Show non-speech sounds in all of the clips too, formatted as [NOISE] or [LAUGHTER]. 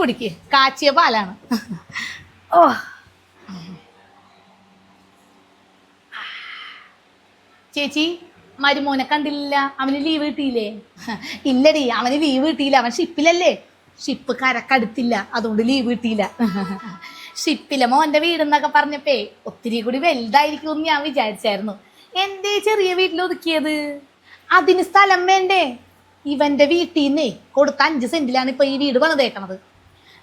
കുടിക്ക്. കാച്ചിയ പാലാണ്. ഓ. ചേച്ചി മരുമോനെ കണ്ടില്ല. അവന് ലീവ് കിട്ടിയില്ലേ? ഇല്ലടി അവന് ലീവ് കിട്ടിയില്ല. അവൻ ഷിപ്പിലല്ലേ ഷിപ്പ് കരക്കടുത്തില്ല അതുകൊണ്ട് ലീവ് കിട്ടിയില്ല. ഷിപ്പിലെ മോന്റെ വീടെന്നൊക്കെ പറഞ്ഞപ്പേ ഒത്തിരി കൂടി വലുതായിരിക്കും എന്ന് ഞാൻ വിചാരിച്ചായിരുന്നു. എന്തേ ചെറിയ വീട്ടിൽ ഒതുക്കിയത്? അതിന് സ്ഥലം വേണ്ടേ? ഇവന്റെ വീട്ടിൽ നിന്നേ കൊടുത്ത അഞ്ച് സെന്റിലാണ് ഇപ്പൊ ഈ വീട് പണിതേക്കണത്.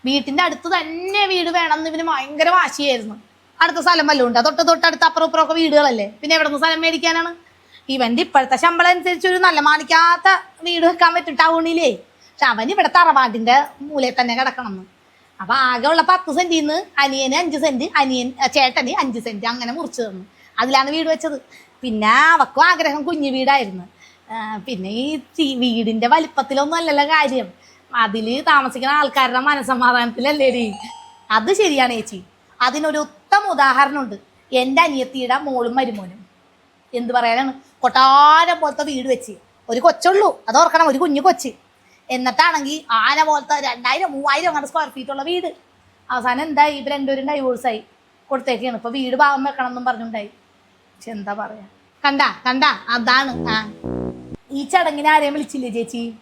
വീട്ടിന്റെ അടുത്ത് തന്നെ വീട് വേണം എന്ന് ഇവന് ഭയങ്കര വാശിയായിരുന്നു. അടുത്ത സ്ഥലം വല്ലതും ഉണ്ട്? തൊട്ട് തൊട്ടടുത്ത് അപ്പുറം ഇപ്പുറം വീടുകളല്ലേ? പിന്നെ എവിടെ നിന്ന് സ്ഥലം മേടിക്കാനാണ്? ഇവന്റെ ഇപ്പോഴത്തെ ശമ്പളം അനുസരിച്ച് ഒരു നല്ല മാണിക്കാത്ത വീട് വെക്കാൻ പറ്റും ടൗണിലേ പക്ഷെ അവൻ ഇവിടെ തറവാടിന്റെ മൂലയിൽ തന്നെ കിടക്കണം എന്ന് അപ്പൊ ആകെ ഉള്ള പത്ത് സെന്റിൽ നിന്ന് അനിയന് അഞ്ച് സെന്റ് അനിയൻ ചേട്ടന് അഞ്ച് സെന്റ് അങ്ങനെ മുറിച്ചു തന്നു. അതിലാണ് വീട് വെച്ചത്. പിന്നെ അവക്കും ആഗ്രഹം കുഞ്ഞു വീടായിരുന്നു. പിന്നെ ഈ വീടിന്റെ വലിപ്പത്തിലൊന്നും അല്ലല്ലോ കാര്യം. അതിൽ താമസിക്കുന്ന ആൾക്കാരുടെ മനസമാധാനത്തിലല്ലേ ഡി അത് ശരിയാണ് ചേച്ചി. അതിനൊരു ഉത്തമ ഉദാഹരണമുണ്ട്. എന്റെ അനിയത്തിയുടെ മോളും മരുമോനും. എന്ത് പറയാനാണ്? കൊട്ടാരം പോലത്തെ വീട് വെച്ച്. ഒരു കൊച്ചുള്ളൂ അത് ഓർക്കണം ഒരു കുഞ്ഞു കൊച്ച്. എന്നിട്ടാണെങ്കിൽ ആന പോലത്തെ രണ്ടായിരം മൂവായിരം അങ്ങനെ സ്ക്വയർ ഫീറ്റ് ഉള്ള വീട്. അവസാനം എന്തായി? ഇപ്പം രണ്ടുപേരും ഡൈവോഴ്സായി കൊടുത്തേക്കാണ്. ഇപ്പം വീട് ഭാഗം വെക്കണം എന്നും പറഞ്ഞുണ്ടായി. പക്ഷെ എന്താ പറയാ? കണ്ട കണ്ട അതാണ്. ആ. ഈ ചടങ്ങിനെ ആരെയും വിളിച്ചില്ലേ ചേച്ചി?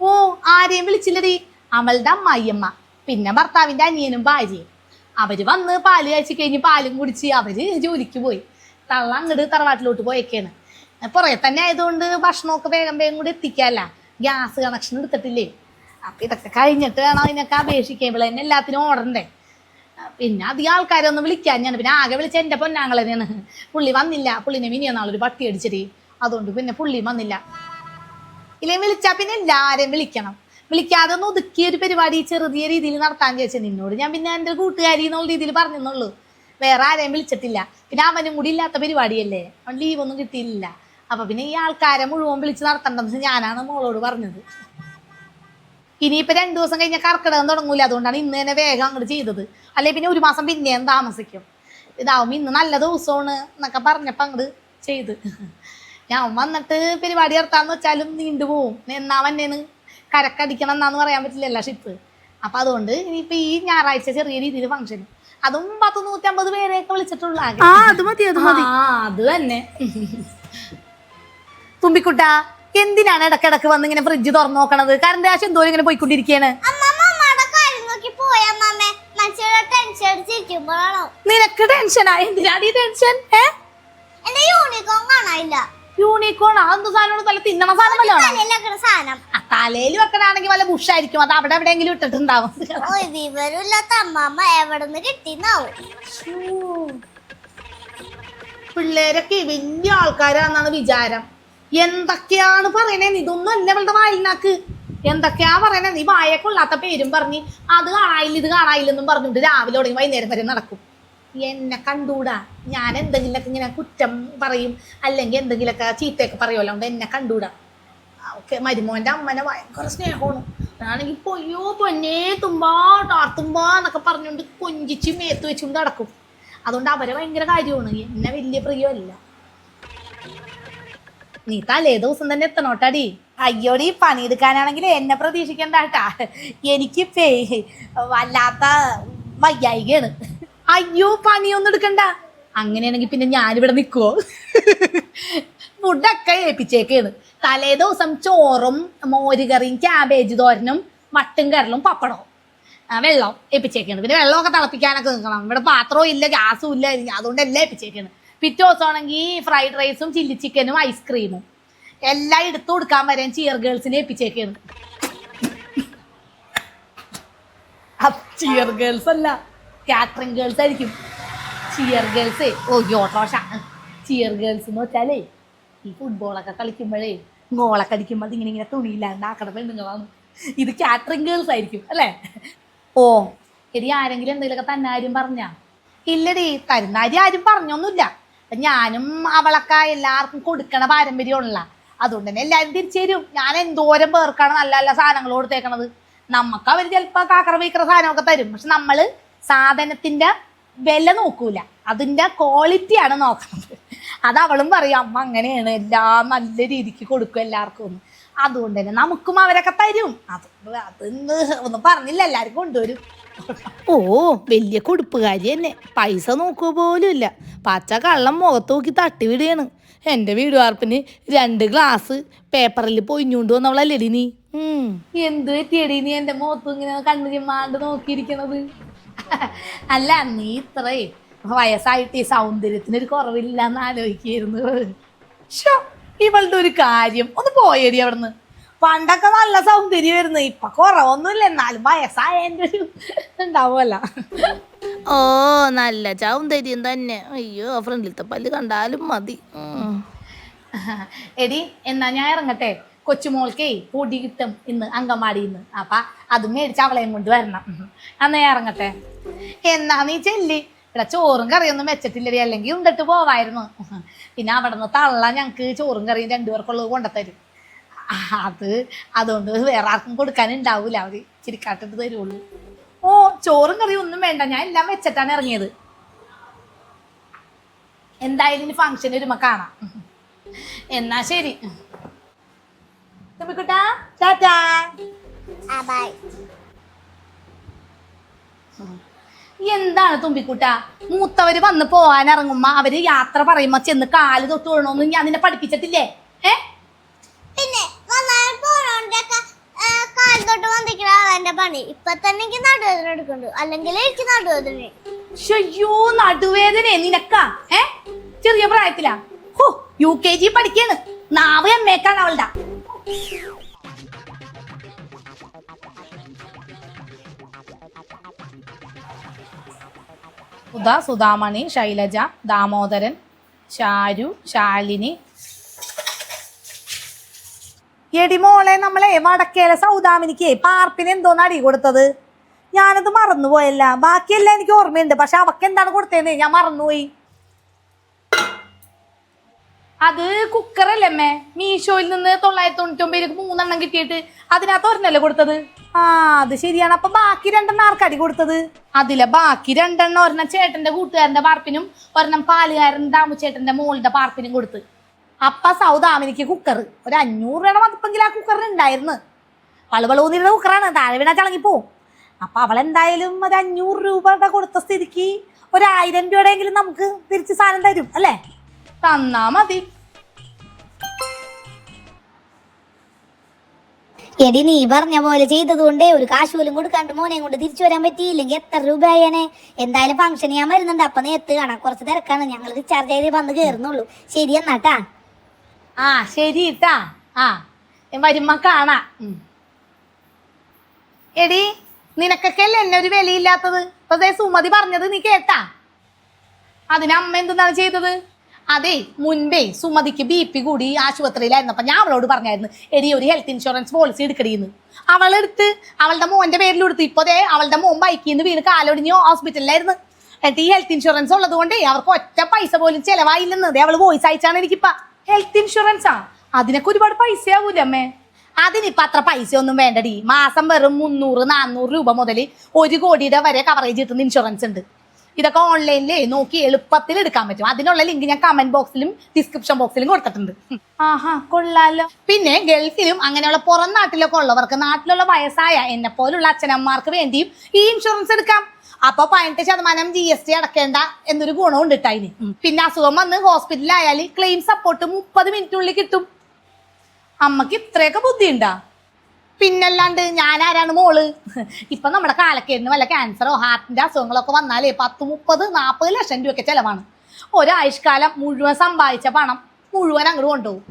ഓ ആരെയും വിളിച്ചില്ലടി. അവളുടെ അമ്മായിയമ്മ പിന്നെ ഭർത്താവിന്റെ അനിയനും ഭാര്യയും. അവർ വന്ന് പാൽ കഴിച്ച് കഴിഞ്ഞ് പാലും കുടിച്ച് അവർ ജോലിക്ക് പോയി. തള്ള അങ്ങോട്ട് തറവാട്ടിലോട്ട് പോയേക്കാണ്. പുറകെ തന്നെ ആയതുകൊണ്ട് ഭക്ഷണമൊക്കെ വേഗം വേഗം കൂടി എത്തിക്കാല്ല. Gas connection എടുത്തിട്ടില്ലേ? അപ്പൊ ഇതൊക്കെ കഴിഞ്ഞിട്ട് വേണം അതിനൊക്കെ അപേക്ഷിക്കുമ്പോൾ തന്നെ എല്ലാത്തിനും ഓടണ്ടേ പിന്നെ അധികം ആൾക്കാരൊന്നും വിളിക്കാൻ ഞാൻ പിന്നെ ആകെ വിളിച്ച എന്റെ പൊന്നാങ്ങളെ തന്നെയാണ് പുള്ളി വന്നില്ല. പുള്ളിനെ മിനിയെന്നാളൊരു പട്ടി അടിച്ചിട്ട് അതുകൊണ്ട് പിന്നെ പുള്ളി വന്നില്ല. ഇല്ലേ വിളിച്ചാൽ പിന്നെ എല്ലാവരെയും വിളിക്കണം. വിളിക്കാതെ ഒന്ന് ഒതുക്കിയ ഒരു പരിപാടി ചെറിയ രീതിയിൽ നടത്താൻ ചോദിച്ചത് നിന്നോട്. ഞാൻ പിന്നെ എന്റെ കൂട്ടുകാരി എന്നുള്ള രീതിയിൽ പറഞ്ഞെന്നുള്ളൂ. വേറെ ആരെയും വിളിച്ചിട്ടില്ല. പിന്നെ അവനും കൂടി ഇല്ലാത്ത പരിപാടിയല്ലേ? അവൻ ലീവൊന്നും കിട്ടിയില്ല. അപ്പൊ പിന്നെ ഈ ആൾക്കാരെ മുഴുവൻ വിളിച്ച് നടത്തണ്ടെന്ന് ഞാനാണ് മോളോട് പറഞ്ഞത്. ഇനിയിപ്പോ രണ്ടു ദിവസം കഴിഞ്ഞാൽ കർക്കിടകം തുടങ്ങൂല അതുകൊണ്ടാണ് ഇന്ന് തന്നെ വേഗം അങ്ങോട്ട് ചെയ്തത്. അല്ലെ പിന്നെ ഒരു മാസം പിന്നെയും താമസിക്കും. ഇതാവും ഇന്ന് നല്ല ദിവസമാണ് എന്നൊക്കെ പറഞ്ഞപ്പോൾ അങ്ങോട്ട് ചെയ്ത്. ഞാൻ വന്നിട്ട് പരിപാടി നടത്താന്ന് വെച്ചാലും നീണ്ടുപോകും എന്നാ വന്നേന്ന്? കരക്കടിക്കണം എന്നാന്ന് പറയാൻ പറ്റില്ലല്ലോ ഷിപ്പ് അപ്പൊ അതുകൊണ്ട് ഇനിയിപ്പൊ ഈ ഞായറാഴ്ച ചെറിയ രീതിയിൽ ഫംഗ്ഷൻ അതും പത്ത് നൂറ്റമ്പത് പേരെയൊക്കെ വിളിച്ചിട്ടുള്ള അത് തന്നെ. തുമ്പിക്കുട്ട എന്തിനാണ് ഇടക്കിടക്ക് വന്ന് ഇങ്ങനെ ഫ്രിഡ്ജ് തുറന്നു നോക്കണത്? കറണ്ട് ആശം എന്തോരം ഇങ്ങനെ പോയിക്കൊണ്ടിരിക്കുകയാണ് നിനക്ക് ടെൻഷനാ എന്തിനാണ് ഈ ടെൻഷൻ യൂണിക്കോൺ കാണാനില്ല. യൂണിക്കോൺ അതെന്ത് സാധനമാണ്? തല തിന്നണ സാധനം? തലയിൽ വെക്കണാണെങ്കിൽ വല്ല ബുഷായിരിക്കും. അത് അവിടെ എവിടെയെങ്കിലും ഇട്ടിട്ടുണ്ടാവും. വിവരമില്ലാത്ത അമ്മാമ്മ എവിടെ നിന്ന് കിട്ടിന്നാവും പിള്ളേരൊക്കെ വലിയ ആൾക്കാരാന്നാണ് വിചാരം. എന്തൊക്കെയാണ് പറയണേ? ഇതൊന്നും അല്ല ഇവളുടെ വായിലിനാക്ക് എന്തൊക്കെയാ പറയണേ? നീ വായക്കൊള്ളാത്ത പേരും പറഞ്ഞ് അത് കാണായില്ല ഇത് കാണായില്ലെന്നും പറഞ്ഞിട്ട് രാവിലെ തുടങ്ങി വൈകുന്നേരം വരെ നടക്കും. എന്നെ കണ്ടൂടാ. ഞാൻ എന്തെങ്കിലുമൊക്കെ ഇങ്ങനെ കുറ്റം പറയും അല്ലെങ്കിൽ എന്തെങ്കിലുമൊക്കെ ചീത്തയൊക്കെ പറയുമല്ലോ അതുകൊണ്ട് എന്നെ കണ്ടൂടാ. ഓക്കെ മരുമോന്റെ അമ്മനെ ഭയങ്കര സ്നേഹമാണ്. ആണെങ്കിൽ പൊയ്യോ പൊന്നേ തുമ്പാ ടാർത്തുമ്പാ എന്നൊക്കെ പറഞ്ഞുകൊണ്ട് കൊഞ്ചിച്ച് മേത്ത് വെച്ചുകൊണ്ട് നടക്കും. അതുകൊണ്ട് അവരെ ഭയങ്കര കാര്യമാണ്. എന്നെ വലിയ പ്രിയമല്ല. നീ തലേ ദിവസം തന്നെ എത്തണോട്ടാടി? അയ്യോടി പണിയെടുക്കാനാണെങ്കിൽ എന്നെ പ്രതീക്ഷിക്കണ്ട കേട്ടാ. എനിക്ക് വല്ലാത്ത വയ്യായികയാണ്. അയ്യോ പണിയൊന്നും എടുക്കണ്ട. അങ്ങനെയാണെങ്കിൽ പിന്നെ ഞാനിവിടെ നിൽക്കുവോ ഫുഡൊക്കെ ഏൽപ്പിച്ചേക്കാണ്. തലേ ദിവസം ചോറും മോരുകറിയും ക്യാബേജ് തോരനും മട്ടും കരലും പപ്പടവും. വെള്ളം ഏൽപ്പിച്ചേക്കാണ്. പിന്നെ വെള്ളമൊക്കെ തിളപ്പിക്കാനൊക്കെ നിൽക്കണം. ഇവിടെ പാത്രവും ഇല്ല ഗ്യാസും ഇല്ല അതുകൊണ്ട് എല്ലാം ഏൽപ്പിച്ചേക്കാണ്. പിറ്റേ ദിവസമാണെങ്കിൽ ഫ്രൈഡ് റൈസും ചില്ലി ചിക്കനും ഐസ്ക്രീമും എല്ലാം എടുത്തു കൊടുക്കാൻ വരാൻ ചിയർ ഗേൾസിനെ ഏൽപ്പിച്ചേക്കാണ്. [LAUGHS] ചിയർ ഗേൾസ് അല്ല. കാറ്ററിംഗ് ഗേൾസ് ആയിരിക്കും. ചിയർ ഗേൾസ് ഓ യോട്ടോഷ. ചിയർ ഗേൾസ് എന്ന് വെച്ചാലേ ഈ ഫുട്ബോളൊക്കെ കളിക്കുമ്പോഴേ ഗോളൊക്കെ അടിക്കുമ്പോൾ ഇങ്ങനെ ഇങ്ങനെ തുണിയില്ലാണ്ട് ആക്കട പെണ്ണുങ്ങളാണ് ഇത് കാറ്ററിംഗ് ഗേൾസ് ആയിരിക്കും അല്ലേ? ഓ എടി ആരെങ്കിലും എന്തെങ്കിലുമൊക്കെ തന്നെ ആരും പറഞ്ഞാ? ഇല്ലടി തരുന്നാരി ആരും പറഞ്ഞൊന്നുമില്ല. ഞാനും അവളൊക്കെ എല്ലാവർക്കും കൊടുക്കണ പാരമ്പര്യമുള്ള അതുകൊണ്ട് തന്നെ എല്ലാവരും തിരിച്ചു തരും. ഞാൻ എന്തോരം പേർക്കാണ് നല്ല നല്ല സാധനങ്ങൾ കൊടുത്തേക്കണത്. നമുക്ക് അവർ ചിലപ്പോൾ കാക്കറ വീക്കറ സാധനമൊക്കെ തരും. പക്ഷെ നമ്മൾ സാധനത്തിന്റെ വില നോക്കൂല. അതിന്റെ ക്വാളിറ്റി ആണ് നോക്കുന്നത് അത് അവളും പറയും അമ്മ അങ്ങനെയാണ് എല്ലാം നല്ല രീതിക്ക് കൊടുക്കും എല്ലാവർക്കും ഒന്ന് അതുകൊണ്ട് തന്നെ നമുക്കും അവരൊക്കെ തരും. അത് അതൊന്ന് ഒന്നും പറഞ്ഞില്ല എല്ലാവരും കൊണ്ടുവരും. ഓ വലിയ കൊടുപ്പുകാരി തന്നെ. പൈസ നോക്കുക പോലും ഇല്ല. പച്ച കള്ളം മുഖത്ത് നോക്കി തട്ടിവിടുകയാണ് എന്റെ വീട് വാർപ്പിന് രണ്ട് ഗ്ലാസ് പേപ്പറിൽ പൊയിഞ്ഞുകൊണ്ട് വന്നവളല്ലേടി നീ? ഉം. എന്ത് പറ്റിയടി നീ? എന്റെ മുഖത്ത് ഇങ്ങനെ കണ്ണു ചിമ്മാണ്ട് നോക്കിയിരിക്കണത്. അല്ല നീ ഇത്രേ വയസ്സായിട്ട് ഈ സൗന്ദര്യത്തിന് ഒരു കുറവില്ല എന്ന് ആലോചിക്കായിരുന്നു. ഷോ ഇവളുടെ ഒരു കാര്യം. ഒന്ന് പോയടി അവിടുന്ന്. പണ്ടൊക്കെ നല്ല സൗന്ദര്യം വരുന്നു ഇപ്പൊ കുറവൊന്നുമില്ല. എന്നാലും വയസ്സായതിന്റെ ഒരു ഉണ്ടാവുമല്ല ഓ നല്ല സൗന്ദര്യം തന്നെ. അയ്യോ ഫ്രണ്ടിലത്തെ പല്ല് കണ്ടാലും മതി. എടി എന്നാ ഞാൻ ഇറങ്ങട്ടെ. കൊച്ചുമോൾക്കേ പൊടി കിട്ടും ഇന്ന് അങ്കമാടിയിൽ നിന്ന് അപ്പൊ അത് മേടിച്ച് അവളെയും കൊണ്ട് വരണം. അന്നേ ഇറങ്ങട്ടെ. എന്നാ നീ ചെല്ലി. ഇവിടെ ചോറും കറിയൊന്നും വെച്ചിട്ടില്ലടി അല്ലെങ്കിൽ ഉണ്ടിട്ട് പോവായിരുന്നു. പിന്നെ അവിടെ നിന്ന് തള്ള ഞങ്ങൾക്ക് ചോറും കറിയും രണ്ടുപേർക്കുള്ളത് കൊണ്ടുത്തരും. അത് അതുകൊണ്ട് വേറെ ആർക്കും കൊടുക്കാനുണ്ടാവൂല. അവർ ചിരിക്കാട്ടിട്ട് തരുള്ളൂ. ഓ ചോറും കറിയും ഒന്നും വേണ്ട. ഞാൻ എല്ലാം വെച്ചിട്ടാണ് ഇറങ്ങിയത്. എന്തായാലും ഇനി ഫംഗ്ഷൻ ഒരുമ കാണാം. എന്നാ ശരി. തുമ്പിക്കുട്ടാ ടാറ്റാ. ബൈ എന്താണ് തുമ്പിക്കുട്ട? മൂത്തവര് വന്ന് പോകാൻ ഇറങ്ങുമ്പോ അവർ യാത്ര പറയുമ്പോ ചെന്ന് കാൽ തൊട്ട് വീണോന്ന് ഞാൻ നിന്നെ പഠിപ്പിച്ചിട്ടില്ലേ? ഏ? പിന്നെ പണി. ഇപ്പൊ തന്നെ എനിക്ക് നടുവേദന എടുക്കുന്നുണ്ട്. അല്ലെങ്കിൽ എനിക്ക് നടുവേദന ഷയ്യോ നടുവേദന നിനക്കാ. ഏ? ചെറിയ പ്രായത്തിലാ. ഹോ യു കെ ജി പഠിക്കാണ്. നാവ് അമ്മേക്കാണ് അവളുടെ. സുധ സുധാമണി ശൈലജ ദാമോദരൻ ചാരു ശാലിനി. എടിമോളെ നമ്മളെ വടക്കേല സൗദാമിനിക്ക് പാർപ്പിന് എന്തോ അടി കൊടുത്തത്? ഞാനത് മറന്നുപോയല്ല. ബാക്കിയെല്ലാം എനിക്ക് ഓർമ്മയുണ്ട്. പക്ഷെ അവക്ക് എന്താണ് കൊടുത്തതെന്ന് ഞാൻ മറന്നുപോയി. അത് കുക്കറല്ലേ അമ്മേ? മീഷോയിൽ നിന്ന് തൊള്ളായിരത്തി തൊണ്ണൂറ്റി ഒമ്പതിലേക്ക് മൂന്നെണ്ണം കിട്ടിയിട്ട് അതിനകത്ത് ഒരെണ്ണല്ലേ കൊടുത്തത്? ആ അത് ശരിയാണ്. അപ്പൊ ബാക്കി രണ്ടെണ്ണം ആർക്കടി കൊടുത്തത്? അതിലെ ബാക്കി രണ്ടെണ്ണം ഒരെണ്ണം ചേട്ടന്റെ കൂട്ടുകാരന്റെ പാർപ്പിനും ഒരെണ്ണം പാലുകാരൻ ദാമുചേട്ടന്റെ മോളുടെ പാർപ്പിനും കൊടുത്ത്. അപ്പ സൗദാമിനിക്ക് കുക്കർ ഒരു അഞ്ഞൂറ് രൂപയുടെ മതിപ്പെങ്കിൽ ആ കുക്കറിന് ഉണ്ടായിരുന്നു വളവളൂന്നിരുന്ന കുക്കറാണ് താഴെ വീണാ ചളങ്ങി പോവും അവൾ എന്തായാലും ഒരു അഞ്ഞൂറ് രൂപയുടെ കൊടുത്ത സ്ഥിതിക്ക് ഒരു ആയിരം രൂപയുടെയെങ്കിലും നമുക്ക് തിരിച്ച് സാധനം തരും അല്ലേ? തന്നാ മതി. എടി നീ പറഞ്ഞ പോലെ ചെയ്തതുകൊണ്ടേ ഒരു കാശ് പോലും കൊടുക്കാണ്ട് മോനെയും കൊണ്ട് തിരിച്ചു വരാൻ പറ്റിയില്ലെങ്കിൽ എത്ര രൂപ ആയേനെ എന്തായാലും ഫംഗ്ഷൻ ഞാൻ വരുന്നുണ്ട്. അപ്പൊ നേരത്തെ കാണാം. കുറച്ച് തിരക്കാണ്. ഞങ്ങൾ റീചാർജ് ചെയ്ത് വന്ന് കയറുന്നുള്ളൂ ശരി എന്നാട്ടാ ആ ശരി ഇട്ടാ ആ വരുമ്പോ കാണാ. എടി നിനക്കൊക്കെ അല്ലേ എന്നെ ഒരു വിലയില്ലാത്തത്? ഇപ്പൊ സുമതി പറഞ്ഞത് നീ കേട്ടാ. അതിന് അമ്മ എന്തെന്നാണ് ചെയ്തത്? അതെ മുൻപേ സുമതിക്ക് ബി പി കൂടി ആശുപത്രിയിലായിരുന്നപ്പോൾ ഞാൻ അവളോട് പറഞ്ഞായിരുന്നു എടി ഒരു ഹെൽത്ത് ഇൻഷുറൻസ് പോളിസി എടുക്കടിയെന്ന് അവളെടുത്ത് അവളുടെ മോന്റെ പേരിൽ എടുത്ത് ഇപ്പോൾ ദേ അവളുടെ മോൻ ബൈക്കിൽ നിന്ന് വീണ് കാലൊടിഞ്ഞ് ഹോസ്പിറ്റലിലായിരുന്നു എന്നിട്ട് ഈ ഹെൽത്ത് ഇൻഷുറൻസ് ഉള്ളത് കൊണ്ടേ അവർക്ക് ഒറ്റ പൈസ പോലും ചിലവായില്ലെന്ന് ദേ അവൾ വോയിസ് അയച്ചാണ് എനിക്കിപ്പ. ഹെൽത്ത് ഇൻഷുറൻസാ അതിനൊക്കെ ഒരുപാട് പൈസ ആവൂലേ അമ്മേ? അതിനിപ്പോൾ അത്ര പൈസ ഒന്നും വേണ്ടടി. മാസം വെറും മുന്നൂറ് നാന്നൂറ് രൂപ മുതൽ ഒരു കോടിയുടെ വരെ കവറേജ് കിട്ടുന്ന ഇൻഷുറൻസ് ഉണ്ട്. ഇതൊക്കെ ഓൺലൈനിൽ നോക്കി എളുപ്പത്തിൽ എടുക്കാൻ പറ്റും. അതിനുള്ള ലിങ്ക് ഞാൻ കമന്റ് ബോക്സിലും ഡിസ്ക്രിപ്ഷൻ ബോക്സിലും കൊടുത്തിട്ടുണ്ട്. ആഹാ കൊള്ളാലോ. പിന്നെ ഗൾഫിലും അങ്ങനെയുള്ള പുറം നാട്ടിലൊക്കെ ഉള്ളവർക്ക് നാട്ടിലുള്ള വയസ്സായ എന്നെ പോലുള്ള അച്ഛനമ്മമാർക്ക് വേണ്ടിയും ഈ ഇൻഷുറൻസ് എടുക്കാം. അപ്പൊ പതിനെട്ട് ശതമാനം ജി എസ് ടി അടക്കേണ്ട എന്നൊരു ഗുണമുണ്ട് കേട്ടോ പിന്നെ അസുഖം വന്ന് ഹോസ്പിറ്റലിലായാൽ ക്ലെയിം സപ്പോർട്ട് മുപ്പത് മിനിറ്റിനുള്ളിൽ കിട്ടും. അമ്മയ്ക്ക് ഇത്രയൊക്കെ ബുദ്ധിയുണ്ടാ? പിന്നല്ലാണ്ട് ഞാൻ ആരാണ് മോൾ? ഇപ്പൊ നമ്മുടെ കാലക്കേടിന് വല്ല ക്യാൻസറോ ഹാർട്ടിന്റെ അസുഖങ്ങളൊക്കെ വന്നാലേ പത്ത് മുപ്പത് നാൽപ്പത് ലക്ഷം രൂപയൊക്കെ ചെലവാണ്. ഒരാഴ്ചക്കാലം മുഴുവൻ സമ്പാദിച്ച പണം മുഴുവൻ അങ്ങോട്ട് കൊണ്ടുപോകും.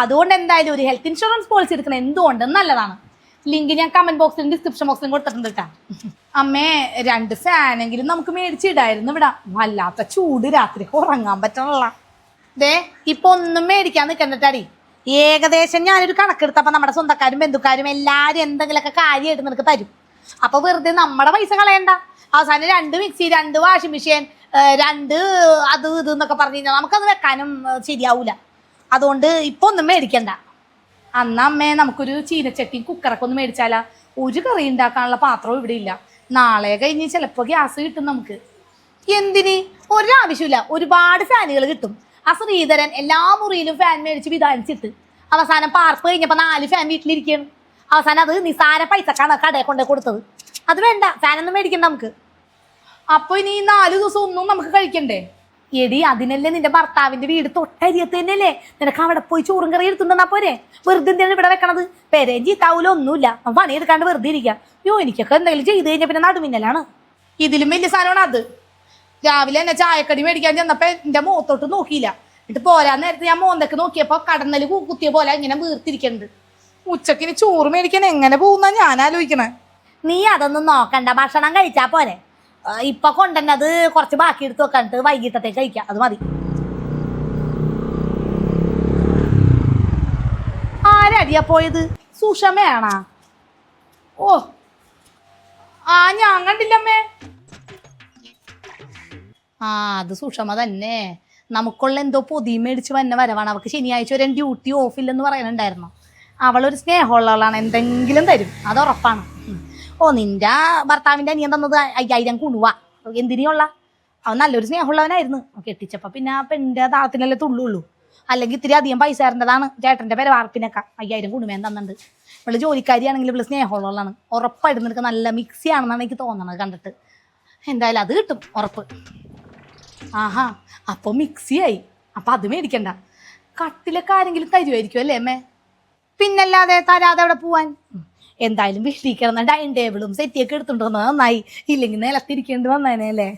അതുകൊണ്ട് എന്തായാലും ഒരു ഹെൽത്ത് ഇൻഷുറൻസ് പോളിസി എടുക്കുന്നത് എന്തുകൊണ്ടും നല്ലതാണ്. ലിങ്ക് ഞാൻ കമന്റ് ബോക്സിലും ഡിസ്ക്രിപ്ഷൻ ബോക്സിലും കൊടുത്തിട്ടുണ്ട് കേട്ടോ അമ്മേ രണ്ട് ഫാനെങ്കിലും നമുക്ക് മേടിച്ചിടായിരുന്നു ഇവിടെ. വല്ലാത്ത ചൂട് രാത്രി ഉറങ്ങാൻ പറ്റണല്ല. ദേ ഇപ്പൊ ഒന്നും മേടിക്കാൻ നിൽക്കണ്ടടി ഏകദേശം ഞാനൊരു കണക്കെടുത്തപ്പോ നമ്മുടെ സ്വന്തക്കാരും ബന്ധുക്കാരും എല്ലാരും എന്തെങ്കിലുമൊക്കെ കാര്യമായിട്ട് നിനക്ക് തരും. അപ്പോൾ വെറുതെ നമ്മുടെ പൈസ കളയണ്ട. അവസാനം രണ്ട് മിക്സി രണ്ട് വാഷിംഗ് മെഷീൻ രണ്ട് അത് ഇത് എന്നൊക്കെ പറഞ്ഞു കഴിഞ്ഞാൽ നമുക്കത് വെക്കാനും ശരിയാവൂല. അതുകൊണ്ട് ഇപ്പൊ ഒന്നും മേടിക്കണ്ട. അന്ന് അമ്മേ നമുക്കൊരു ചീനച്ചട്ടിയും കുക്കറൊക്കെ ഒന്ന് മേടിച്ചാലാ. ഒരു കറി ഉണ്ടാക്കാനുള്ള പാത്രവും ഇവിടെ ഇല്ല. നാളെ കഴിഞ്ഞ് ചിലപ്പോൾ ഗ്യാസ് കിട്ടും നമുക്ക്. എന്തിന്? ഒരാവശ്യമില്ല ഒരുപാട് ഫാനുകൾ കിട്ടും. ആ ശ്രീധരൻ എല്ലാ മുറിയിലും ഫാൻ മേടിച്ച് വിധാനിച്ചിട്ട്. അവസാനം പാർപ്പ് കഴിഞ്ഞപ്പോൾ നാല് ഫാൻ വീട്ടിലിരിക്കുകയാണ് അവസാനം അത് നിസാര പൈസ പൈസക്കാണ് കടയിൽ കൊണ്ടേ കൊടുത്തത്. അത് വേണ്ട ഫാനൊന്നും മേടിക്കണ്ട നമുക്ക്. അപ്പൊ ഇനി ഈ നാല് ദിവസം ഒന്നും നമുക്ക് കഴിക്കണ്ടേ? എടി അതിനല്ലേ നിന്റെ ഭർത്താവിന്റെ വീട് തൊട്ടരിയത്ത് തന്നെയല്ലേ? നിനക്ക് അവിടെ പോയി ചോറും കറി എടുത്തുണ്ടെന്നാ പോരെ? വെറുതെ എന്തിനാണ് ഇവിടെ വെക്കണത്? പെരേം ചീത്താവൂലോ ഒന്നുമില്ല. അവൻ പണിയെടുക്കാണ്ട് വെറുതെ ഇരിക്കുക അയ്യോ എനിക്കൊക്കെ എന്തെങ്കിലും ചെയ്ത് കഴിഞ്ഞാൽ പിന്നെ നടുമിന്നലാണ്. ഇതിലും വലിയ സാധനമാണ് അത് രാവിലെ എന്നെ ചായക്കടി മേടിക്കാൻ ചെന്നപ്പോ എന്റെ മുഖത്തോട്ട് നോക്കിയില്ല. എന്നിട്ട് പോരാൻ നേരത്തെ ഞാൻ മോന്തക്ക് നോക്കിയപ്പോ കടന്നൽ കുത്തിയ പോലെ ഇങ്ങനെ വീർത്തിരിക്കുന്നുണ്ട്. ഉച്ചക്കിന് ചോറ് മേടിക്കാൻ എങ്ങനെ പോകുന്ന ഞാൻ ആലോചിക്കണേ. നീ അതൊന്നും നോക്കണ്ട ഭക്ഷണം കഴിച്ചാ പോരെ. ഇപ്പൊ കൊണ്ടുവന്നത് കുറച്ച് ബാക്കി എടുത്ത് വെക്കണ്ടിട്ട് വൈകിട്ടത്തേക്ക് കഴിക്കാം അത് മതി. ആരടിയാ പോയത്? സുഷമയാണാ? ഓ ആ ഞാൻ കണ്ടില്ലമ്മേ. ആ അത് സുഷമ തന്നെ. നമുക്കുള്ള എന്തോ പൊതി മേടിച്ച് വന്ന വരവാണ്. അവൾക്ക് ശനിയാഴ്ച ഒരു ഡ്യൂട്ടി ഓഫില്ലെന്ന് പറയുന്നുണ്ടായിരുന്നു. അവളൊരു സ്നേഹമുള്ളവളാണ് എന്തെങ്കിലും തരും. അത് ഉറപ്പാണ്. ഓ നിന്റെ ഭർത്താവിന്റെ അനിയൻ തന്നത് അയ്യായിരം കുണുവ എന്തിനുള്ള അവൻ നല്ലൊരു സ്നേഹമുള്ളവനായിരുന്നു. കെട്ടിച്ചപ്പോ പിന്നെ ആ പെണ്ണിന്റെ താളത്തിനല്ലേ തുള്ളുള്ളൂ. അല്ലെങ്കിൽ ഇത്തിരി അധികം പൈസ തരേണ്ടതാണ് ചേട്ടന്റെ പേരെ വാർപ്പിനൊക്കെ അയ്യായിരം കുണുമേൻ തന്നിട്ടുണ്ട്. ഇവൾ ജോലിക്കാരിയാണെങ്കിൽ ഇവൾ സ്നേഹമുള്ളതാണ് ഉറപ്പായിട്ട് നിനക്ക് നല്ല മിക്സി ആണെന്നാണ് എനിക്ക് തോന്നണത് കണ്ടിട്ട്. എന്തായാലും അത് കിട്ടും. ഉറപ്പ്. ആഹാ അപ്പൊ മിക്സിയായി. അപ്പം അത് മേടിക്കണ്ട. കട്ടിലൊക്കെ ആരെങ്കിലും തരുമായിരിക്കും അല്ലേ അമ്മേ? പിന്നല്ലാതെ തരാതെ അവിടെ പോവാൻ. എന്തായാലും വീട്ടിൽ കിടന്ന ഡൈനിങ് ടേബിളും സെറ്റിയൊക്കെ എടുത്തുകൊണ്ട് വന്നത് നന്നായി. ഇല്ലെങ്കിൽ നിലത്തിരിക്കേണ്ടി വന്നേനെ അല്ലേ?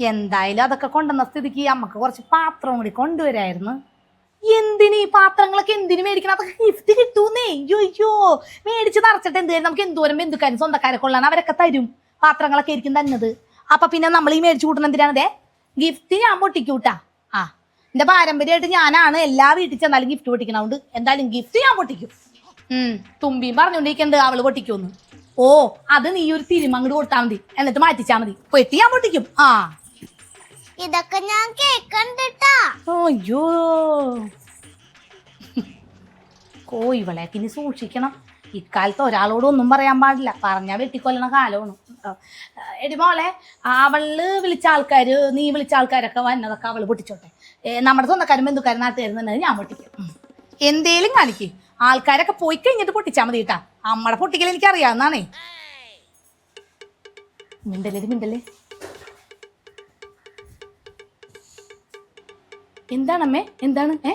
എന്തായാലും അതൊക്കെ കൊണ്ടുവന്ന സ്ഥിതിക്ക് അമ്മയ്ക്ക് കുറച്ച് പാത്രം കൂടി കൊണ്ടുവരായിരുന്നു. എന്തിന് ഈ പാത്രങ്ങളൊക്കെ എന്തിനു മേടിക്കണം? അതൊക്കെ ഗിഫ്റ്റ് കിട്ടൂന്നേ. അയ്യോ അയ്യോ. മേടിച്ച് നിറച്ചിട്ട് എന്ത് നമുക്ക് എന്തോരം ബന്ധുക്കാരും സ്വന്തക്കാരെ കൊള്ളാൻ അവരൊക്കെ തരും. പാത്രങ്ങളൊക്കെ ആയിരിക്കും തന്നത്. അപ്പൊ പിന്നെ നമ്മൾ ഈ മേടിച്ചു കൂട്ടണം എന്തിനാണതേ ഗിഫ്റ്റ് ഞാൻ പൊട്ടിക്കൂട്ടാ ആ എന്റെ പാരമ്പര്യമായിട്ട് ഞാനാണ് എല്ലാ വീട്ടിൽ ചെന്നാലും ഗിഫ്റ്റ് പൊട്ടിക്കണോണ്ട് എന്തായാലും ഗിഫ്റ്റ് ഞാൻ പൊട്ടിക്കും. ഉം തുമ്പിയും പറഞ്ഞോണ്ടിരിക്കണ്ട് അവൾ പൊട്ടിക്കുമെന്ന്. ഓ അത് നീ ഒരു തിരുമങ്ങട് കൊടുത്താൽ മതി. എന്നിട്ട് മാറ്റിച്ചാ മതി. പെട്ടി ഞാൻ പൊട്ടിക്കും. ആ. ഇതൊക്കെ ഞാൻ കേക്കണ്ടിട്ടാ അയ്യോ. പിന്നെ വിളയൊക്കെ ഇനി സൂക്ഷിക്കണം. ഇക്കാലത്ത് ഒരാളോട് ഒന്നും പറയാൻ പാടില്ല. പറഞ്ഞാൽ വെട്ടിക്കൊല്ലണ കാലമാണ്. എടി മോളെ അവൾ വിളിച്ച ആൾക്കാർ നീ വിളിച്ച ആൾക്കാരൊക്കെ വന്നതൊക്കെ അവൾ പൊട്ടിച്ചോട്ടെ. നമ്മുടെ സ്വന്തക്കാരും ബന്ധുക്കാരും നാട്ടുകാരും ഞാൻ പൊട്ടിക്കും. എന്തേലും കാണിക്ക്. ആൾക്കാരൊക്കെ പോയി കഴിഞ്ഞിട്ട് പൊട്ടിച്ചാൽ മതി കേട്ടാ. അമ്മടെ പൊട്ടിക്കൽ എനിക്ക് അറിയാവുന്നതാണേ മിണ്ടല്ലേ മിണ്ടല്ലേ? എന്താണമ്മേ? എന്താണ്? ഏ?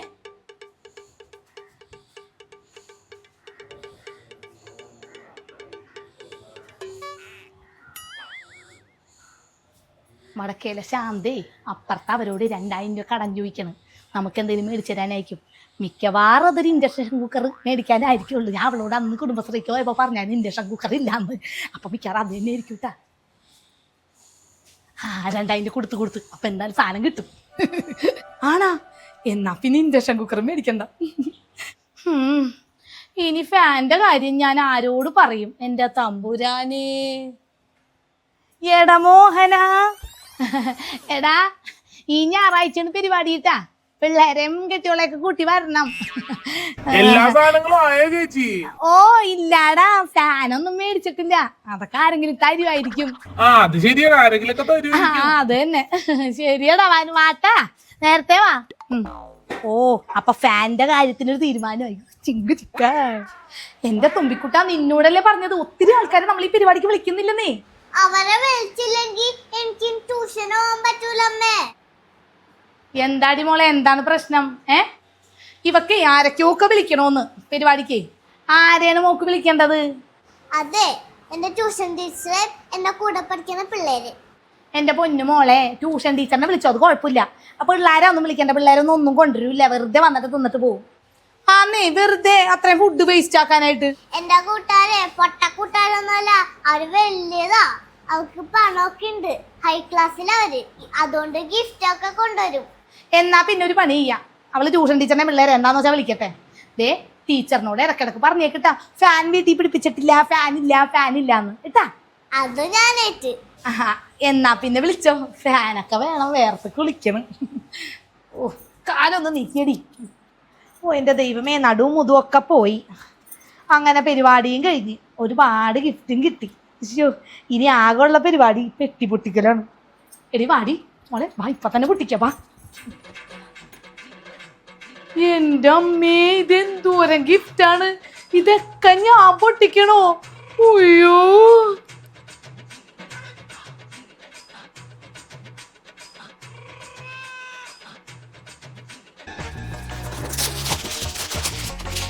വടക്കേലെ ശാന്തേ അപ്പുറത്ത് അവരോട് രണ്ടായിരം രൂപ കടം ചോദിക്കണം. നമുക്ക് എന്തെങ്കിലും മേടിച്ചു തരാനായിരിക്കും. മിക്കവാറും അതൊരു ഇൻഡക്ഷൻ കുക്കർ മേടിക്കാനായിരിക്കുള്ളൂ. ഞാൻ അവളോട് അന്ന് കുടുംബശ്രീക്ക് പോയപ്പോൾ പറഞ്ഞാൽ ഇൻഡക്ഷൻ കുക്കർ ഇല്ലാന്ന്. അപ്പം മിക്കവാറും അത് തന്നെ ആയിരിക്കും കേട്ടാ ആ രണ്ടായിരം കൊടുത്ത് കൊടുത്ത്. അപ്പം എന്തായാലും സാധനം കിട്ടും. ആണാ? എന്നാ പിന്നെ ഇൻഡക്ഷൻ കുക്കർ മേടിക്കണ്ട. ഇനി ഫാന്റെ കാര്യം ഞാൻ ആരോട് പറയും? എന്റെ തമ്പുരാനേ. എടാ മോഹന. [LAUGHS] എടാ ഈ ഞായറാഴ്ചയാണ് പരിപാടി കേട്ടാ പിള്ളേരെയും കെട്ടിയോളെയൊക്കെ കൂട്ടി വരണം. [LAUGHS] എല്ലാ സാധനങ്ങളും ആയോ ചേച്ചി? ഓ ഇല്ലാടാ ഫാനൊന്നും മേടിച്ചിട്ടില്ല. അതൊക്കെ ആരെങ്കിലും തരുമായിരിക്കും ആ അത് ശരിയാണ്. ആരെങ്കിലൊക്കെ തരും ആ അത് തന്നെ. [LAUGHS] ശരിയടാ വാട്ടാ. നേരത്തെ വാ. ഓ അപ്പൊ ഫാന്റെ കാര്യത്തിനൊരു തീരുമാനമായി. ചിങ്കു ചിക്ക. എന്റെ തുമ്പിക്കുട്ട നിന്നോടല്ലേ പറഞ്ഞത്? ഒത്തിരി ആൾക്കാരെ നമ്മൾ ഈ പരിപാടിക്ക് വിളിക്കുന്നില്ലെന്നേ. അവരെ വിളിച്ചില്ലെങ്കിൽ എനിക്ക് ട്യൂഷൻ പോകാൻ എന്താടി മോളെ എന്താണ് പ്രശ്നം? ഏ? ഇവക്ക് ആരൊക്കെയൊക്കെ വിളിക്കണോന്ന് പരിപാടിക്ക്? ആരെയാണ് മോക്ക് വിളിക്കേണ്ടത്? അതെ എന്റെ ട്യൂഷൻ ടീച്ചർ എന്റെ കൂടെ പഠിക്കുന്ന പിള്ളേര്. എന്റെ പൊന്നു മോളെ ട്യൂഷൻ ടീച്ചറിനെ വിളിച്ചോ അത് കുഴപ്പമില്ല. അപ്പൊ പിള്ളേരെ ഒന്നും വിളിക്കേണ്ട പിള്ളേരൊന്നും ഒന്നും കൊണ്ടുവരില്ല. വെറുതെ വന്നിട്ട് തിന്നിട്ട് പോകും ആന്നേ വെറുതെ അത്രയും ഫുഡ് വേസ്റ്റ് ആക്കാനായിട്ട്. എന്റെ കൂട്ടുകാരെ പൊട്ട കൂട്ടുകാരൊന്നുമല്ല അവർ വലിയതാ. അവർക്ക് പണമൊക്കെ ഉണ്ട്. ഹൈ ക്ലാസ്സിലവര് അതുകൊണ്ട് ഗിഫ്റ്റ് ഒക്കെ കൊണ്ടുവരും. എന്നാ പിന്നെ ഒരു പണി ചെയ്യാം. അവൾ ട്യൂഷൻ ടീച്ചറിനെ പിള്ളേരെ എന്താന്ന് വെച്ചാൽ വിളിക്കട്ടെ. ദേ ടീച്ചറിനോട് ഇടക്കിടക്ക് പറഞ്ഞേക്കിട്ടാ ഫാൻ വീട്ടിൽ പിടിപ്പിച്ചിട്ടില്ല ഫാൻ ഇല്ല ഫാൻ ഇല്ലാന്ന്. കേട്ടാ? അത് ഞാനേറ്റ്. ആഹാ എന്നാ പിന്നെ വിളിച്ചോ. ഫാനൊക്കെ വേണം വേർത്ത് കുളിക്കണം. ഓ കാലൊന്ന് നീക്കിയടി. ഓ എന്റെ ദൈവമേ നടുവും മുതും ഒക്കെ പോയി. അങ്ങനെ പരിപാടിയും കഴിഞ്ഞ്. ഒരുപാട് ഗിഫ്റ്റും കിട്ടി. ശ്ശോ, ഇനി ആകെയുള്ള പരിപാടി പെട്ടി പൊട്ടിക്കലാണ്. എടി വാടി. മോളെ വാ ഇപ്പൊ തന്നെ പൊട്ടിക്കാം വാ. അമ്മേ ഇതെന്തോരം ഗിഫ്റ്റാണ്? ഇതൊക്കെ ഞാൻ പൊട്ടിക്കണോ? അയ്യോ.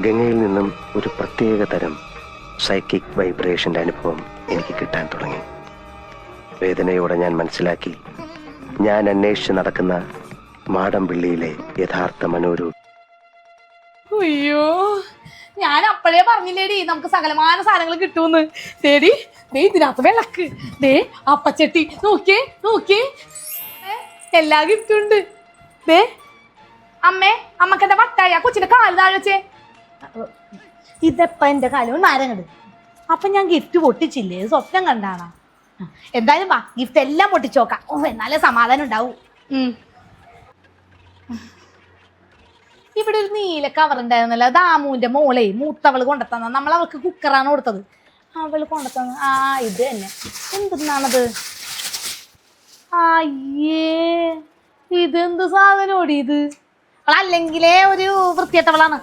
ഗംഗയിൽ നിന്നും ഒരു പ്രത്യേക തരം സൈക്കിക് വൈബ്രേഷന്റെ അനുഭവം എനിക്ക് കിട്ടാൻ തുടങ്ങി. വേദനയോടെ ഞാൻ മനസ്സിലാക്കി ഞാൻ അന്വേഷിച്ച് നടക്കുന്ന മാടമ്പിള്ളിയിലെ യഥാർത്ഥ മനോരൂപം അയ്യോ ഞാൻ അപ്പോഴേ പറഞ്ഞില്ലേടി നമുക്ക് സകലമാന സാധനങ്ങൾ കിട്ടുമെന്ന്. ശരി ദേ ഇതിനകത്ത് വിളക്ക്. ദേ അപ്പച്ചട്ടി. നോക്കിയേ നോക്കിയേ. എല്ലാം ഉണ്ട് ദേ അമ്മേ അമ്മയ്ക്ക് എന്റെ വട്ടായ കൊച്ചിന്റെ കാൽ താഴെ വെച്ചേ. ഇതെപ്പ എന്റെ കാലം നാരങ്ങട് അപ്പൊ ഞാൻ ഗിഫ്റ്റ് പൊട്ടിച്ചില്ലേ? സ്വപ്നം കണ്ടാണോ? എന്തായാലും വാ ഗിഫ്റ്റ് എല്ലാം പൊട്ടിച്ചോക്കാം ഓ എന്നാലേ സമാധാനം ഉണ്ടാവൂ. ഇവിടെ ഒരു നീല കവർ ഉണ്ടായിരുന്നല്ലോ. ദാമുവിന്റെ മോളെ മൂത്തവൾ കൊണ്ടെത്തന്ന. നമ്മൾ അവൾക്ക് കുക്കറാണ് കൊടുത്തത്. അവൾ കൊണ്ടെത്തന്ന. ആ ഇത് തന്നെ. എന്തെന്നാണത്? അയ്യേ ഇതെന്ത് സാധനോടി ഇത്? അവളല്ലെങ്കിലേ ഒരു വൃത്തിയട്ടവളാണ്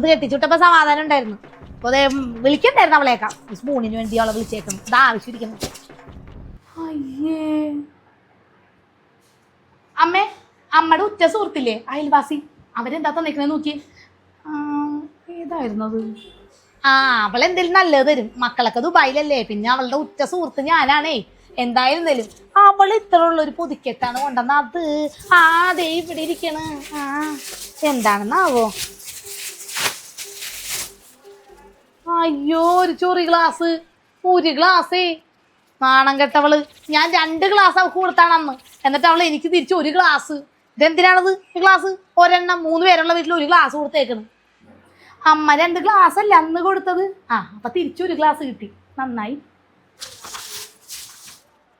ഇത് കെട്ടിച്ചുട്ടപ്പോ സമാധാനം ഉണ്ടായിരുന്നു. അപ്പൊ അതേ വിളിക്കണ്ടായിരുന്നു അവളേക്കാം. ഈ സ്പൂണിന് വേണ്ടി അവളെ വിളിച്ചേക്കും ഇത് ആവശ്യമിരിക്കുന്നു. അയ്യേ. അമ്മേ അമ്മയുടെ ഉറ്റ സുഹൃത്തില്ലേ? അയൽവാസി. അവരെന്താ തന്നേക്കണേ നോക്കി ഏതായിരുന്നത് ആ അവളെന്തേലും നല്ലത് തരും. മക്കളൊക്കെ ദുബായിലല്ലേ. പിന്നെ അവളുടെ ഉച്ച സുഹൃത്ത് ഞാനാണേ. എന്തായിരുന്നാലും. അവൾ ഇത്ര ഉള്ളൊരു പുതുക്കെട്ടാണ് കൊണ്ടുവന്ന അത് ആ ദേ ഇവിടെ ഇരിക്കണ്. ആ എന്താണെന്നാവോ? അയ്യോ ഒരു ചൊറി ഗ്ലാസ് ഒരു ഗ്ലാസ്സേ നാണം കെട്ടവൾ. ഞാൻ രണ്ട് ഗ്ലാസ് അവൾക്ക് കൊടുത്താണ് അന്ന്. എന്നിട്ട് അവൾ എനിക്ക് തിരിച്ച് ഒരു ഗ്ലാസ് ഇതെന്തിനാണത് ഗ്ലാസ് ഒരെണ്ണം മൂന്ന് പേരുള്ള വീട്ടിൽ ഒരു ഗ്ലാസ് കൊടുത്തേക്കണ്. അമ്മ രണ്ട് ഗ്ലാസ് അല്ല അന്ന് കൊടുത്തത്? ആ അപ്പൊ തിരിച്ചു ഒരു ഗ്ലാസ് കിട്ടി. നന്നായി.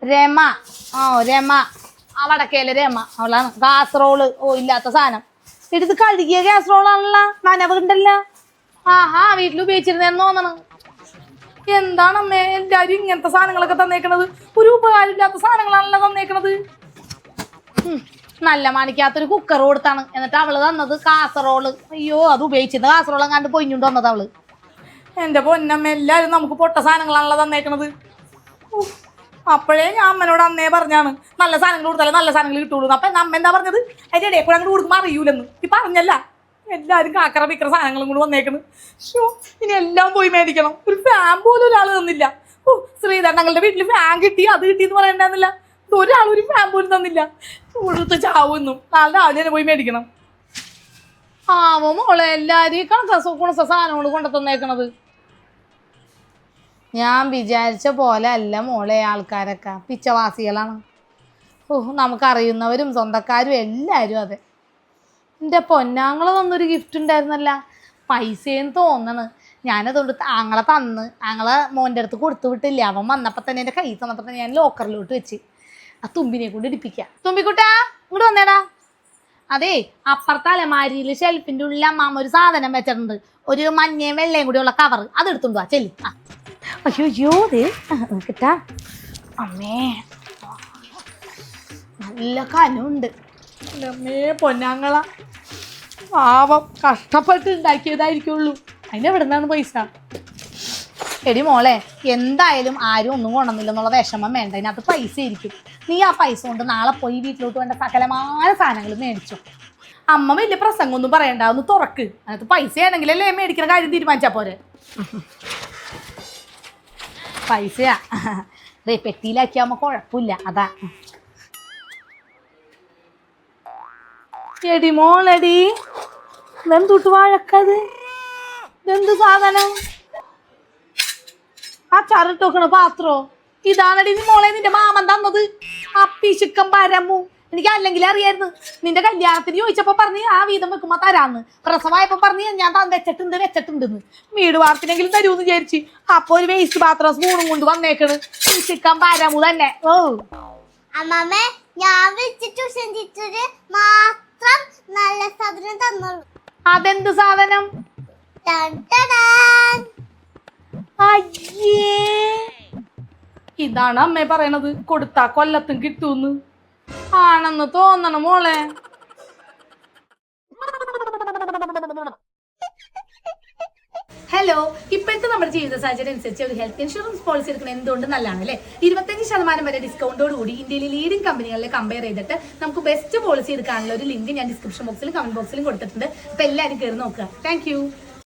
രമ. ആ രമ. ആ രമ. അവളാണ്. കാസറോൾ ഓ ഇല്ലാത്ത സാധനം. എടുത്ത് കഴുകിയ കാസറോളാണല്ലോ നനവുണ്ടല്ല. ആഹാ വീട്ടിൽ ഉപയോഗിച്ചിരുന്നേന്ന് തോന്നണം. എന്താണ് അമ്മേ എല്ലാരും ഇങ്ങനത്തെ സാധനങ്ങളൊക്കെ തന്നേക്കണത്? ഒരു ഉപകാരമില്ലാത്ത സാധനങ്ങളാണല്ലോ തന്നേക്കണത്. നല്ല മാണിക്കാത്തൊരു കുക്കർ കൊടുത്താണ്. എന്നിട്ട് അവൾ തന്നത് കാസറോൾ അയ്യോ അത് ഉപയോഗിച്ചിരുന്ന കാസറോൾ എങ്ങാണ്ട് പൊയിഞ്ഞുണ്ട് വന്നത് അവൾ. എന്റെ പൊന്നമ്മ എല്ലാരും നമുക്ക് പൊട്ട സാധനങ്ങളാണല്ലോ തന്നേക്കണത്. അപ്പോഴേ ഞാൻ അമ്മനോട് അന്നേ പറഞ്ഞാണ് നല്ല സാധനങ്ങൾ കൊടുത്താലേ നല്ല സാധനങ്ങൾ കിട്ടുള്ളൂ. അപ്പൊ അമ്മ എന്താ പറഞ്ഞത്? അതിന്റെ ഇടയിൽ കൂടെ അങ്ങോട്ട് കൊടുക്കുമ്പോൾ അറിയൂലെന്ന്. ഈ പറഞ്ഞല്ല. എല്ലാരും കാക്കറ വിക്കറ സാധനങ്ങളും കൂടി വന്നേക്കണ്. ഷോ ഇനി എല്ലാം പോയി മേടിക്കണം. ഒരു ഫാൻ പോലും ഒരാൾ തന്നില്ല. ഓ ശ്രീധരണങ്ങളുടെ വീട്ടിൽ ഫാൻ കിട്ടി അത് കിട്ടി എന്ന് പറയണ്ടെന്നില്ല ഒരാൾ ഒരു ഫാൻ പോലും തന്നില്ല. കൊടുത്ത് ചാവുന്നു. നാളെ രാവിലെ തന്നെ പോയി മേടിക്കണം. ആവോ മോളെ എല്ലാവരും കണസ കുണസ സാധനങ്ങൾ കൊണ്ടു തന്നേക്കണത്. ഞാൻ വിചാരിച്ച പോലെ അല്ല മോളെ ആൾക്കാരൊക്കെ. പിച്ചവാസികളാണ്. ഓ നമുക്കറിയുന്നവരും സ്വന്തക്കാരും എല്ലാവരും അതെ. എന്റെ പൊന്നാങ്ങളെ തന്നൊരു ഗിഫ്റ്റ് ഉണ്ടായിരുന്നല്ല. പൈസയെന്ന് തോന്നണ്. ഞാനതുകൊണ്ട് ആങ്ങളെ തന്ന് ആങ്ങളെ മോന്റെ അടുത്ത് കൊടുത്തു വിട്ടില്ല. അവൻ വന്നപ്പോൾ തന്നെ എന്റെ കൈ തന്നപ്പോൾ തന്നെ ഞാൻ ലോക്കറിലോട്ട് വെച്ച്. ആ തുമ്പിനെ കൊണ്ട് ഇടിപ്പിക്കാം. തുമ്പിക്കുട്ടാ ഇങ്ങോട്ട് വന്നേടാ. അതെ അപ്പുറത്തെ അലമാരിയിൽ ഷെൽഫിന്റെ ഉള്ളിൽ അമ്മാമ്മ ഒരു സാധനം വെച്ചിട്ടുണ്ട്. ഒരു മഞ്ഞയും വെള്ളയും കൂടിയുള്ള കവർ അത് എടുത്തോണ്ട് വാ ചെല്ലി. ആ. അയ്യോ അയ്യോ കിട്ടാ. അമ്മേ. നല്ല കനുണ്ട് അമ്മേ പൊന്നാങ്ങള. പാവം കഷ്ടപ്പെട്ട് ഉണ്ടാക്കിയതായിരിക്കുള്ളൂ നിന്നാണ് പൈസ? എടി മോളെ എന്തായാലും ആരും ഒന്നും കൊണ്ടുവന്നില്ല എന്നുള്ള വിഷമം വേണ്ട. അതിനകത്ത് പൈസ ഇരിക്കും. നീ ആ പൈസ കൊണ്ട് നാളെ പോയി വീട്ടിലോട്ട് വേണ്ട സകലമായ സാധനങ്ങൾ മേടിച്ചു. അമ്മ വലിയ പ്രസംഗമൊന്നും പറയണ്ട. ഒന്ന് തുറക്ക്. അതിനകത്ത് പൈസ ആണെങ്കിലല്ലേ മേടിക്കുന്ന കാര്യം തീരുമാനിച്ചാ പോരെ. പൈസയാ. ദേ പെട്ടിയിലാക്കിയാകുമ്പോ കുഴപ്പമില്ല. അതാ. എടി മോളടി. ഇതെന്തുട്ട് വാഴക്കത്? ഇതെന്ത് സാധനം? ആ ചരട്ട് വെക്കണ പാത്രോ? ഇതാണടി നീ മോളെ നിന്റെ മാമൻ തന്നത്. അപ്പി ചിക്കൻ പരമു. എനിക്ക് അല്ലെങ്കിൽ അറിയായിരുന്നു. നിന്റെ കല്യാണത്തിന് ചോദിച്ചപ്പോ പറഞ്ഞ് ആ വീതം വെക്കുമ്പോ തരാന്ന്. പ്രസവമായപ്പോ പറഞ്ഞ് ഞാൻ താൻ വെച്ചിട്ടുണ്ട് വെച്ചിട്ടുണ്ടെന്ന്. വീട് വാർത്തിനെങ്കിലും തരൂന്ന് വിചാരിച്ച്. അപ്പൊ ഒരു വേസ്റ്റ് പാത്രം സ്പൂണും കൊണ്ട് വന്നേക്കണ്. ചിക്കൻ പരമു തന്നെ. ഓ. അമ്മേ ഞാൻ വെച്ചിട്ട് ടീച്ചറ് മാത്രം നല്ല സാധനം തന്നുള്ളൂ അതെന്ത് സാധനം. അയ്യേ. ഇതാണ് അമ്മ പറയണത്. കൊടുത്താ കൊല്ലത്തും കിട്ടൂന്ന്. ആണെന്ന് തോന്നണം മോളെ. ഹലോ ഇപ്പോഴത്തെ നമ്മുടെ ജീവിത സാഹചര്യം അനുസരിച്ച് ഒരു ഹെൽത്ത് ഇൻഷുറൻസ് പോളിസി എടുക്കുന്നത് എന്തുകൊണ്ട് നല്ലതാണ് അല്ലേ? ഇരുപത്തഞ്ച് ശതമാനം വരെ ഡിസ്കൗണ്ടോട് കൂടി ഇന്ത്യയിലെ ലീഡിംഗ് കമ്പനികളിലെ കമ്പയർ ചെയ്തിട്ട് നമുക്ക് ബെസ്റ്റ് പോളിസി എടുക്കാനുള്ള ഒരു ലിങ്ക് ഞാൻ ഡിസ്ക്രിപ്ഷൻ ബോക്സിലും കമന്റ് ബോക്സിലും കൊടുത്തിട്ടുണ്ട്. അപ്പോൾ എല്ലാവരും കയറി നോക്കുക. താങ്ക്